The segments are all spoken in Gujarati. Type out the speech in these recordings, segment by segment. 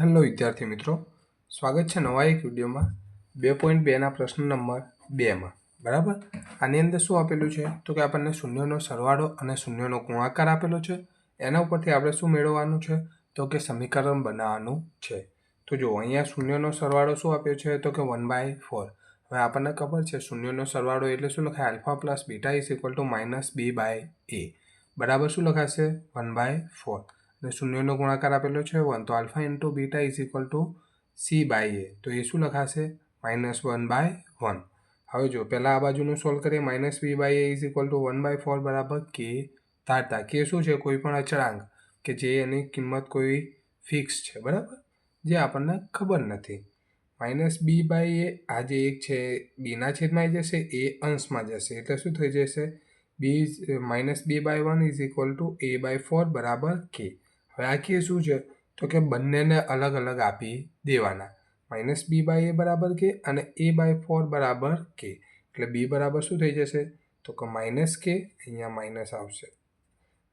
હેલો વિદ્યાર્થી મિત્રો, સ્વાગત છે નવા એક વિડીયોમાં બે પોઈન્ટ બેના પ્રશ્ન નંબર બેમાં બરાબર? આની અંદર શું આપેલું છે? તો કે આપણને શૂન્યનો સરવાળો અને શૂન્યનો ગુણાકાર આપેલો છે. એના ઉપરથી આપણે શું મેળવવાનું છે? તો કે સમીકરણ બનાવવાનું છે. તો જો અહીંયા શૂન્યનો સરવાળો શું આપ્યો છે? તો કે વન બાય ફોર. હવે આપણને ખબર છે શૂન્યનો સરવાળો એટલે શું લખાય? Alpha plus beta is equal to minus B by A. બરાબર શું લખાશે? One by four. અને શૂન્યનો ગુણાકાર આપેલો છે વન. તો alpha into beta is equal to C by A. તો એ શું લખાશે? Minus one by one. હવે જો પહેલાં આ બાજુનું સોલ્વ કરીએ. Minus B by A is equal to one by four બરાબર કે ધારતા કે શું છે? કોઈ પણ અચળાંક કે જે એની કિંમત કોઈ ફિક્સ છે. બરાબર? જે આપણને ખબર નથી. માઇનસ બી બાય એ આ જે એક છે, બીના છેદમાં જશે. એ અંશમાં જશે. એટલે શું થઈ જશે? B minus B by one is equal to A by four બરાબર કે. કે શું છે? તો કે બંનેને અલગ અલગ આપી દેવાના. માઇનસ બી બાય એ બરાબર કે અને એ બાય ફોર બરાબર કે. એટલે બી બરાબર શું થઈ જશે? તો કે માઇનસ કે અહીંયા માઇનસ આવશે.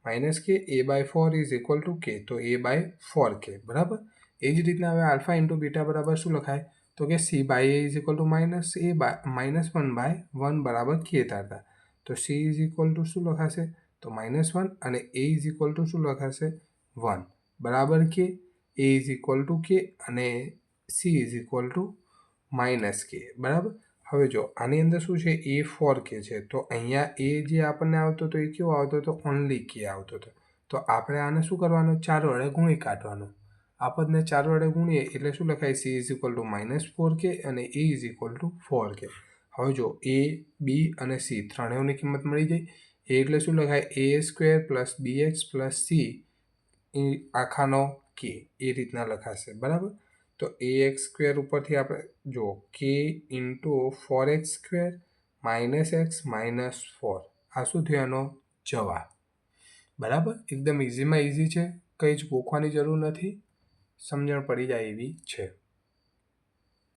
Minus K A by four is equal to K, તો એ બાય ફોર કે, બરાબર? એ જ રીતના હવે આલ્ફા ઇન્ટુ બીટા બરાબર શું લખાય? તો કે C by A is equal to minus A by, minus one by one બરાબર કે તારતા. તો સી ઇઝ ઇક્વલ ટુ શું લખાશે? તો માઇનસ વન અને એ ઇઝ ઇક્વલ ટુ શું લખાશે? વન. બરાબર કે એ ઇઝ ઇક્વલ ટુ કે અને C is equal to minus K બરાબર? હવે જો, આની અંદર શું છે? એ ફોર કે છે. તો અહીંયા એ જે આપણને આવતો હતો, એ કેવો આવતો હતો? ઓનલી કે આવતો હતો. તો આપણે આને શું કરવાનું? ચાર વડે ગુણી કાઢવાનું. આપણને ચાર વડે ગુણીએ એટલે શું લખાય? C is equal to minus four K અને A is equal to four K હવે જો એ બી અને સી ત્રણેયની કિંમત મળી જાય એ એટલે શું લખાય? A square plus B X plus C એ આખાનો કે એ રીતના લખાશે, બરાબર? તો એ એક્સ સ્ક્વેર ઉપરથી આપણે, જુઓ કે into four X square minus X minus four આ શું થયો? એનો જવાબ. બરાબર? એકદમ ઇઝીમાં ઇઝી છે. કંઈ જ ગોખવાની જરૂર નથી. સમજણ પડી જાય એવી છે.